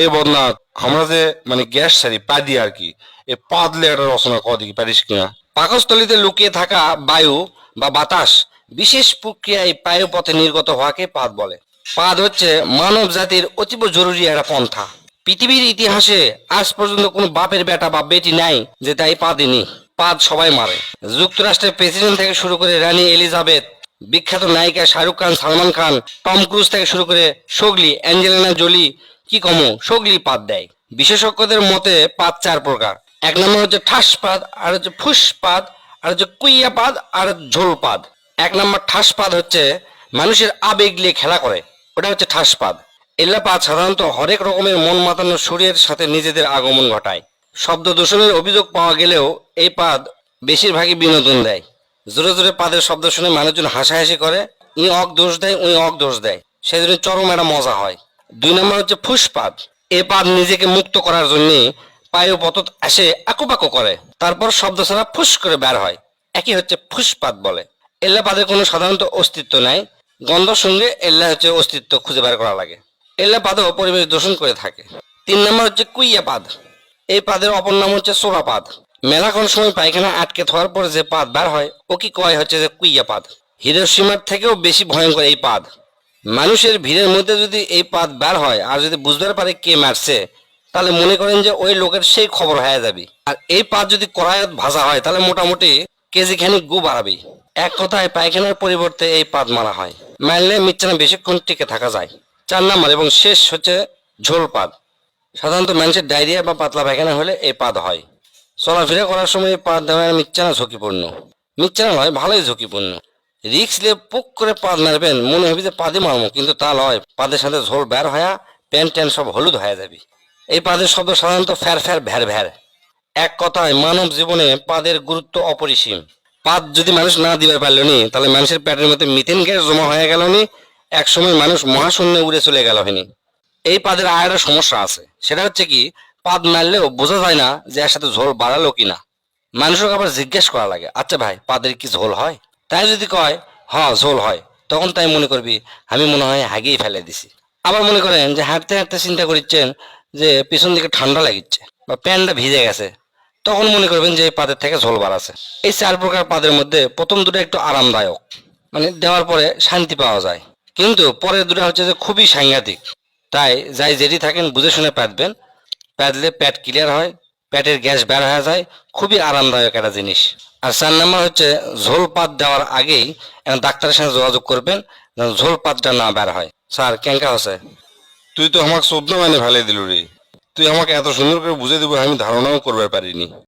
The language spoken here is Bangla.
এই বদনাথ আমরা যে মানে গ্যাস সারি পা দিয়ে আর কি, এ পাদলে একটা রচনা কর দেখি, পারিস কিনা? পাকস্থলিতে লুকিয়ে থাকা বায়ু বা বাতাস বিশেষ প্রক্রিয়ায় বায়ু পথে নির্গত হওয়াকে পাদ বলে। পাদ হচ্ছে মানব জাতির অতীব জরুরি একটা পন্থা। পৃথিবীর ইতিহাসে আজ পর্যন্ত কোনো বাপের বেটা বা বেটি নাই যে তাই পাদেনি পাদ সবাই মারে। যুক্তরাষ্ট্রের প্রেসিডেন্ট থেকে শুরু করে রানী এলিজাবেথ, বিখ্যাত নায়িকা শাহরুখ খান, সালমান খান, টম ক্রুজ থেকে শুরু করে সোগলি অ্যাঞ্জেলিনা জোলি কি কমো? সোগলি পাদ দেয়। বিশেষজ্ঞদের মতে পাদ চার প্রকার। এক নম্বর হচ্ছে ঠাস পাদ আর হচ্ছে ফুস পাদ আর হচ্ছে কুইয়া পাদ আর ঝোল পাদ এক নম্বর ঠাস পাদ হচ্ছে মানুষের আবেগ নিয়ে খেলা করে। ওটা হচ্ছে ঠাস পাদ এল্লাপাত সাধারণত হরেক রকমের মন মাতানো শরীরের সাথে নিজেদের আগমন ঘটায়। শব্দ দূষণের অভিযোগ পাওয়া গেলেও এই পাদ বেশিরভাগই বিনোদন দেয়। জোরে জোরে পাদের শব্দ শুনে মানুষজন হাসাহাসি করে, ই অক দোষ দেয়, উই অক দোষ দেয়। সেজন্য চরম একটা মজা হয়। দুই নম্বর হচ্ছে ফুসপাদ এ পাদ নিজেকে মুক্ত করার জন্য পায়ে পতত আসে আকুপাকু করে। তারপর শব্দ ছাড়া ফুস করে বের হয়। একই হচ্ছে ফুসপাদ বলে। এল্লা কোনো সাধারণত অস্তিত্ব নাই। গন্ধ সঙ্গে এল্লা হচ্ছে অস্তিত্ব খুঁজে বের করা লাগে। এল্লা পাদও পরিবেশ দূষণ করে থাকে। তিন নম্বর হচ্ছে কুইয়া পাদ। এই পাদের অপর নাম হচ্ছে সোরা পাদ। মেলাক্ষণ সময় পায়খানা আটকে থাকার পরে যে পাদ বার হয়, ও কি কয় হচ্ছে যে কুইয়া পাদ। হিরোসীমার থেকেও বেশি ভয়ঙ্কর এই পাদ। মানুষের ভিড়ের মধ্যে যদি এই পাত বার হয়, আর যদি বুঝতে পারে কে মারছে, তাহলে মনে করেন যে ওই লোকের সেই খবর হয়ে যাবে। আর এই পাত যদি কড়াইত ভাজা হয়, তাহলে মোটামুটি কেজি খানিক গু বাড়াবে। এক কথায় পায়খানার পরিবর্তে এই পাত মারা হয়। মারলে মিচ্ছানা বেশিক্ষণ টিকে থাকা যায়। চার নাম্বার এবং শেষ হচ্ছে ঝোল পাত। সাধারণত মানুষের ডায়রিয়া বা পাতলা পায়খানা হলে এই পাত হয়। চলাফেরা করার সময় এই পাদ দেওয়া মিচ্ছানা ঝুঁকিপূর্ণ। মিচ্ছানা নয়, ভালোই ঝুঁকিপূর্ণ। রিক্স নিয়ে পুক করে পাদ মারবেন মনে হবে যে পাদে মারবো কিন্তু তা নয় পাদের সাথে ঝোল বের হয়া প্যান্ট ট্যান সব হলুদ হয়ে যাবে। এই পাদের শব্দ সাধারণত ফ্যার ফ্যার, ভ্যার ভ্যার। এক কথায় মানব জীবনে পাদের গুরুত্ব অপরিসীম। পাদ যদি মানুষ না দিতে পারল নি তাহলে মানুষের পেটের মধ্যে মিথেন গ্যাস জমা হয়ে গেল নি এক সময় মানুষ মহাশূন্যে উড়ে চলে গেল হয়নি এই পাদের আর একটা সমস্যা আছে, সেটা হচ্ছে কি, পাদ মারলেও বোঝা যায় না যে এর সাথে ঝোল বাড়ালো কিনা। মানুষকে আবার জিজ্ঞেস করা লাগে আচ্ছা ভাই, পাদের কি ঝোল হয়? তাই যদি কয় হ্যাঁ ঝোল হয়, তখন তাই মনে করবি, আমি মনে হয় হাগিয়ে ফেলে দিছি। আবার মনে করেন যে হাঁটতে হাঁটতে চিন্তা করছেন যে পিছন দিকে ঠান্ডা লাগিচ্ছে বা প্যান্টটা ভিজে গেছে, তখন মনে করবেন যে পাদের থেকে ঝোল বাড়াছে এই চার প্রকার পাদের মধ্যে প্রথম দুটো একটু আরামদায়ক মানে দেওয়ার পরে শান্তি পাওয়া যায়। কিন্তু পরের দুটো হচ্ছে যে খুবই সাংঘাতিক। তাই যাই যেটি থাকেন বুঝে শুনে প্যাদবেন প্যাদলে পেট ক্লিয়ার হয় পেটের গ্যাস বের হয়ে যায়, খুবই আরামদায়ক একটা জিনিস। আর চার নাম্বার হচ্ছে ঝোল পাত দেওয়ার আগেই ডাক্তারের সাথে যোগাযোগ করবেন ঝোল পাতটা না বের হয়। স্যার, কেঙ্কা হচ্ছে। তুই তো আমাকে চোদ্দ মানে ফেলে দিল রে। তুই আমাকে এত সুন্দর করে বুঝে দিব, আমি ধারণাও করবে পারিনি।